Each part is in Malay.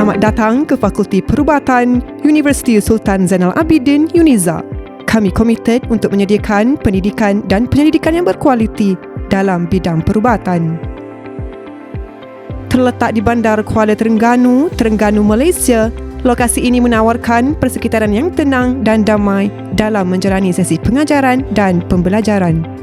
Selamat datang ke Fakulti Perubatan Universiti Sultan Zainal Abidin UNIZA. Kami komited untuk menyediakan pendidikan dan penyelidikan yang berkualiti dalam bidang perubatan. Terletak di Bandar Kuala Terengganu, Terengganu, Malaysia, lokasi ini menawarkan persekitaran yang tenang dan damai dalam menjalani sesi pengajaran dan pembelajaran.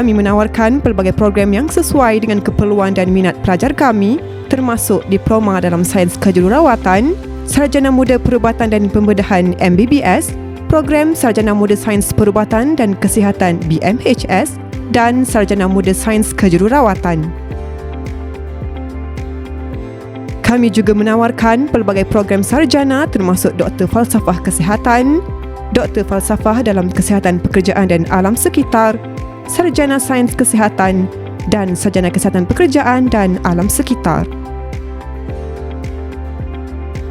Kami menawarkan pelbagai program yang sesuai dengan keperluan dan minat pelajar kami termasuk diploma dalam sains kejururawatan, sarjana muda perubatan dan pembedahan MBBS, program sarjana muda sains perubatan dan kesihatan BMHS dan sarjana muda sains kejururawatan. Kami juga menawarkan pelbagai program sarjana termasuk Doktor Falsafah Kesihatan, Doktor Falsafah dalam Kesihatan Pekerjaan dan Alam Sekitar, Sarjana Sains Kesihatan dan Sarjana Kesihatan Pekerjaan dan Alam Sekitar.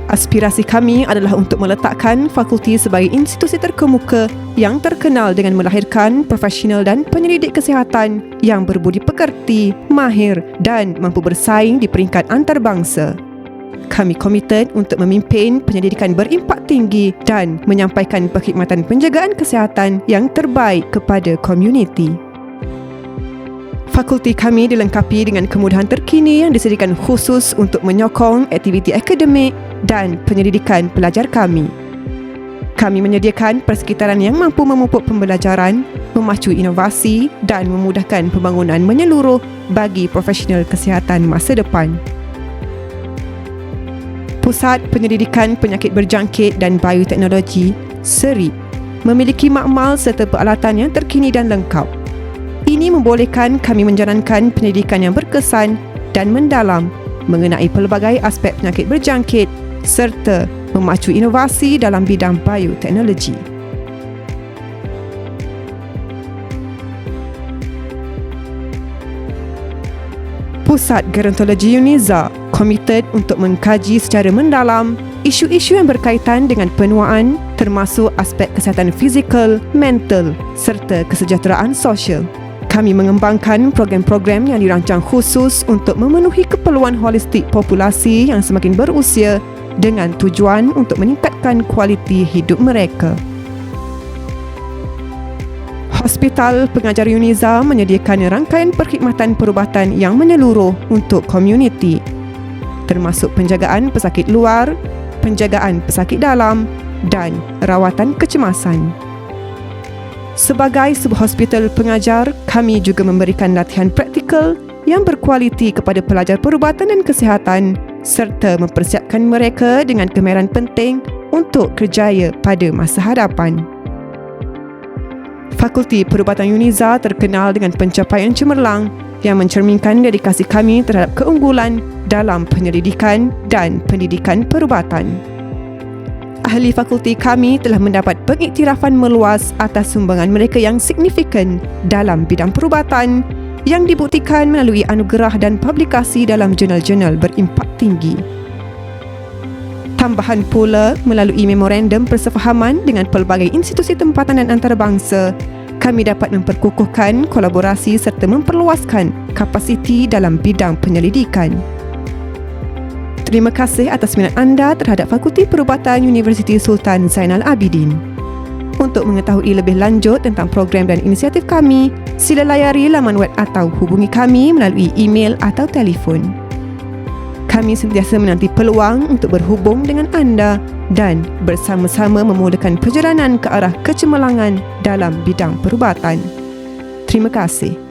Aspirasi kami adalah untuk meletakkan fakulti sebagai institusi terkemuka yang terkenal dengan melahirkan profesional dan penyelidik kesihatan yang berbudi pekerti, mahir dan mampu bersaing di peringkat antarabangsa. Kami komited untuk memimpin penyelidikan berimpak tinggi dan menyampaikan perkhidmatan penjagaan kesihatan yang terbaik kepada komuniti. Fakulti kami dilengkapi dengan kemudahan terkini yang disediakan khusus untuk menyokong aktiviti akademik dan penyelidikan pelajar kami. Kami menyediakan persekitaran yang mampu memupuk pembelajaran, memacu inovasi dan memudahkan pembangunan menyeluruh bagi profesional kesihatan masa depan. Pusat Penyelidikan Penyakit Berjangkit dan Bioteknologi, SERI, memiliki makmal serta peralatan yang terkini dan lengkap ini membolehkan kami menjalankan pendidikan yang berkesan dan mendalam mengenai pelbagai aspek penyakit berjangkit serta memacu inovasi dalam bidang bioteknologi. Pusat Gerontologi UNIZA komited untuk mengkaji secara mendalam isu-isu yang berkaitan dengan penuaan termasuk aspek kesihatan fizikal, mental serta kesejahteraan sosial kami mengembangkan program-program yang dirancang khusus untuk memenuhi keperluan holistik populasi yang semakin berusia dengan tujuan untuk meningkatkan kualiti hidup mereka. Hospital Pengajar Uniza menyediakan rangkaian perkhidmatan perubatan yang menyeluruh untuk komuniti termasuk penjagaan pesakit luar, penjagaan pesakit dalam dan rawatan kecemasan. Sebagai sebuah hospital pengajar, kami juga memberikan latihan praktikal yang berkualiti kepada pelajar perubatan dan kesihatan serta mempersiapkan mereka dengan kemahiran penting untuk kerjaya pada masa hadapan. Fakulti Perubatan Uniza terkenal dengan pencapaian cemerlang yang mencerminkan dedikasi kami terhadap keunggulan dalam penyelidikan dan pendidikan perubatan ahli fakulti kami telah mendapat pengiktirafan meluas atas sumbangan mereka yang signifikan dalam bidang perubatan yang dibuktikan melalui anugerah dan publikasi dalam jurnal-jurnal berimpak tinggi. Tambahan pula melalui memorandum persefahaman dengan pelbagai institusi tempatan dan antarabangsa, kami dapat memperkukuhkan kolaborasi serta memperluaskan kapasiti dalam bidang penyelidikan. Terima kasih atas minat anda terhadap Fakulti Perubatan Universiti Sultan Zainal Abidin. Untuk mengetahui lebih lanjut tentang program dan inisiatif kami, sila layari laman web atau hubungi kami melalui email atau telefon. Kami sentiasa menanti peluang untuk berhubung dengan anda dan bersama-sama memulakan perjalanan ke arah kecemerlangan dalam bidang perubatan. Terima kasih.